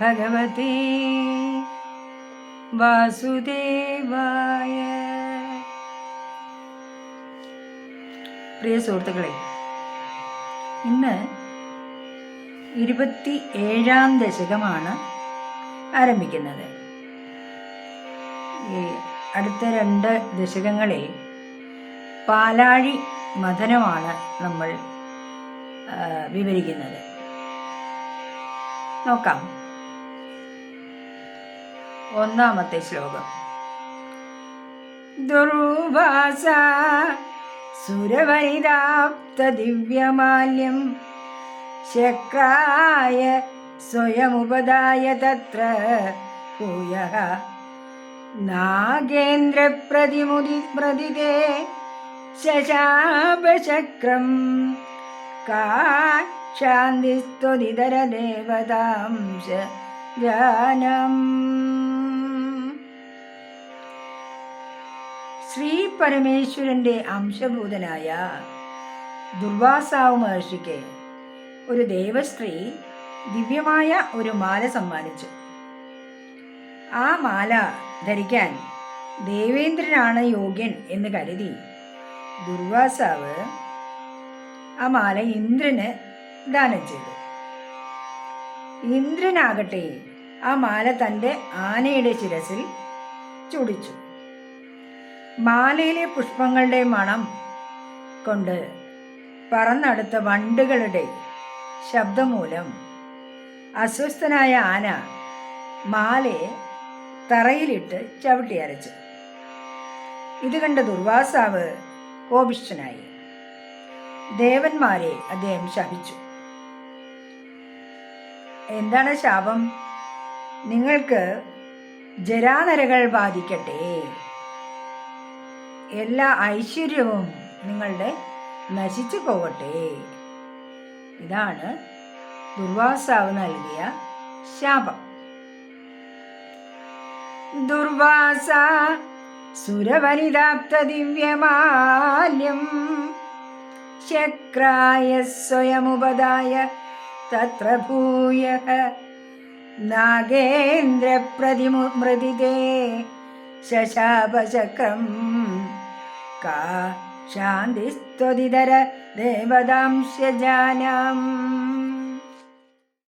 ഭഗവതേ വാസുദേവായ പ്രിയ സുഹൃത്തുക്കളെ ഇന്ന് ഇരുപത്തി ഏഴാം ദശകമാണ് ആരംഭിക്കുന്നത്. ഈ അടുത്ത രണ്ട് ദശകങ്ങളിൽ പാലാഴി മഥനമാണ് നമ്മൾ വിവരിക്കുന്നത്. നോക്കാം. ഒന്നാമത്തെ ശ്ലോകം. ദുർവാസ സുരവൈരാപ്ത ദിവ്യമാല്യം ശക്രായ സ്വയമുപദായ തത്ര ഭൂയ നാഗേന്ദ്രപ്രതിമുദി പ്രതിതേ ശശാപശക്രം കാ ശാന്തിസ്തുതിതരദേവതാംശ ജാനം ശ്രീ പരമേശ്വരന്റെ അംശഭൂതനായ ദുർവാസാവ് മഹർഷിക്ക് ഒരു ദേവസ്ത്രീ ദിവ്യമായ ഒരു മാല സമ്മാനിച്ചു. ആ മാല ധരിക്കാൻ ദേവേന്ദ്രനാണ് യോഗ്യൻ എന്ന് കരുതി ദുർവാസാവ് ആ മാല ഇന്ദ്രന് ദാനം ചെയ്തു. ഇന്ദ്രനാകട്ടെ ആ മാല തന്റെ ആനയുടെ ശിരസിൽ ചുടിച്ചു. മാലയിലെ പുഷ്പങ്ങളുടെ മണം കൊണ്ട് പറന്നടുത്ത വണ്ടുകളുടെ ശബ്ദം മൂലം അസ്വസ്ഥനായ ആന മാലയെ തറയിലിട്ട് ചവിട്ടി അരച്ചു. ഇത് കണ്ട ദുർവാസാവ് കോപിഷ്ഠനായി. ദേവന്മാരെ അദ്ദേഹം ശപിച്ചു. എന്താണ് ശാപം? നിങ്ങൾക്ക് ജരാനരകൾ ബാധിക്കട്ടെ. എല്ലാ ഐശ്വര്യവും നിങ്ങളുടെ നശിച്ചു പോകട്ടെ. ഇതാണ് ദുർവാസാവ് നൽകിയ ശാപം. ദുർവാസ സുരവനിതാപ്ത ദിവ്യമാല്യം ശക്രായ സ്വയമുപദായ തത്ര ഭൂയ നാഗേന്ദ്രപ്രതിമൃതിതേ ശശാപചക്രം കാ ശാന്തിസ്ത്വതിതര ദേവതാംശജാനാം